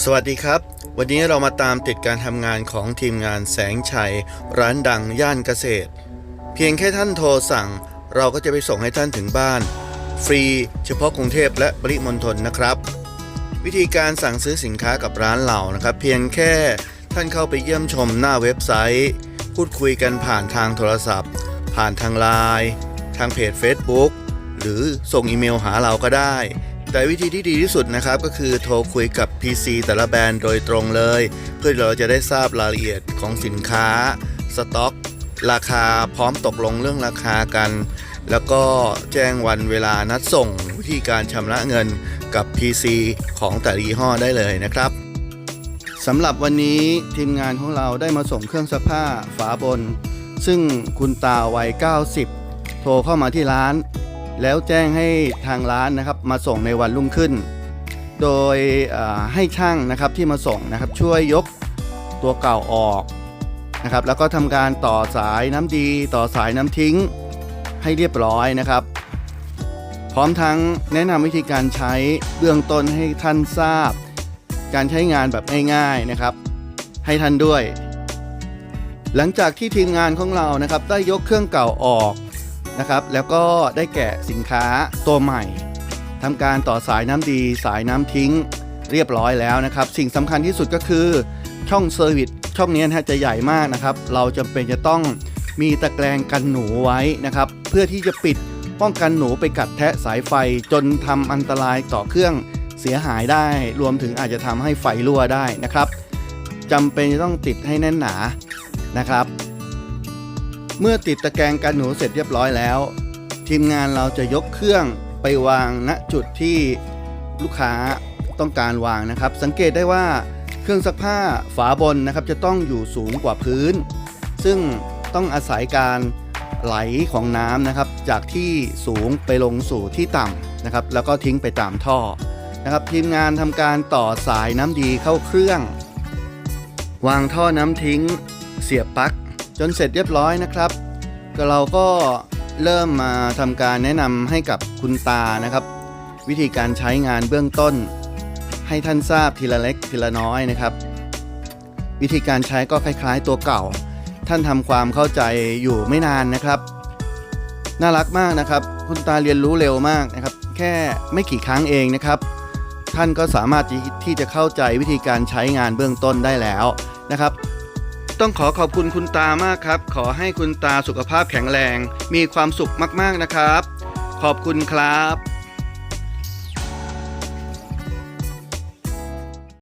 สวัสดีครับ วันนี้เรามาตามติดการทำงานของทีมงานแสงชัย ร้านดังย่านเกษตร เพียงแค่ท่านโทรสั่ง เราก็จะไปส่งให้ท่านถึงบ้าน ฟรีเฉพาะกรุงเทพและปริมณฑลนะครับ วิธีการสั่งซื้อสินค้ากับร้านเรานะครับ เพียงแค่ท่านเข้าไปเยี่ยมชมหน้าเว็บไซต์ พูดคุยกันผ่านทางโทรศัพท์ ผ่านทางไลน์ทางเพจ Facebook หรือส่งอีเมลหาเราก็ได้ แต่วิธีที่ดีที่สุดนะครับก็คือโทรคุยกับ PC แต่ละแบรนด์โดยตรงเลย เพื่อเราจะได้ทราบรายละเอียดของสินค้า สต็อก ราคาพร้อมตกลงเรื่องราคากัน แล้วก็แจ้งวันเวลานัดส่งวิธีการชำระเงินกับ PC ของแต่ละยี่ห้อได้เลยนะครับสำหรับวันนี้ทีมงานของเราได้มาส่งเครื่องซักผ้าฝาบน ซึ่งคุณตาวัย 90 โทรเข้ามาที่ร้าน แล้วแจ้งให้ทางร้านนะครับมาส่งในวันรุ่งขึ้น โดยให้ช่างนะครับที่มาส่งนะครับช่วยยกตัวเก่าออกนะครับแล้วก็ทำการต่อสายน้ำดี ต่อสายน้ำทิ้งให้เรียบร้อยนะครับ พร้อมทั้งแนะนำวิธีการใช้เบื้องต้นให้ท่านทราบ การใช้งานแบบง่ายๆนะครับ ให้ท่านด้วย หลังจากที่ทีมงานของเรานะครับได้ยกเครื่องเก่าออก นะครับแล้วก็ได้แกะสินค้าตัวใหม่ทำการต่อสายน้ำดีสายน้ำทิ้งเรียบร้อยแล้วนะครับ สิ่งสำคัญที่สุดก็คือช่องเซอร์วิสช่องนี้นะจะใหญ่มากนะครับ เราจำเป็นจะต้องมีตะแกรงกันหนูไว้นะครับ เพื่อที่จะปิดป้องกันหนูไปกัดแทะสายไฟจนทำอันตรายต่อเครื่องเสียหายได้ รวมถึงอาจจะทำให้ไฟรั่วได้นะครับจำเป็นจะต้องติดให้แน่นหนานะครับ เมื่อติดตะแกรงกันหนูเสร็จเรียบร้อยแล้ว ทีมงานเราจะยกเครื่องไปวางณจุดที่ลูกค้าต้องการวางนะครับ สังเกตได้ว่าเครื่องซักผ้าฝาบนนะครับ จะต้องอยู่สูงกว่าพื้น ซึ่งต้องอาศัยการไหลของน้ำนะครับ จากที่สูงไปลงสู่ที่ต่ำนะครับ แล้วก็ทิ้งไปตามท่อนะครับ ทีมงานทำการต่อสายน้ำดีเข้าเครื่อง วางท่อน้ำทิ้ง เสียบปลั๊ก นเสร็จเรียบร้อยนะครับ ก็เราก็เริ่มมาทำการแนะนำให้กับคุณตานะครับ วิธีการใช้งานเบื้องต้น ให้ท่านทราบทีละเล็กทีละน้อยนะครับ วิธีการใช้ก็คล้าย ๆ ตัวเก่า ท่านทำความเข้าใจอยู่ไม่นานนะครับ น่ารักมากนะครับ คุณตาเรียนรู้เร็วมากนะครับ แค่ไม่กี่ครั้งเองนะครับ ท่านก็สามารถที่จะเข้าใจวิธีการใช้งานเบื้องต้นได้แล้วนะครับ ต้องขอขอบคุณคุณตามากครับ ขอให้คุณตาสุขภาพแข็งแรง มีความสุขมากๆนะครับ ขอบคุณครับ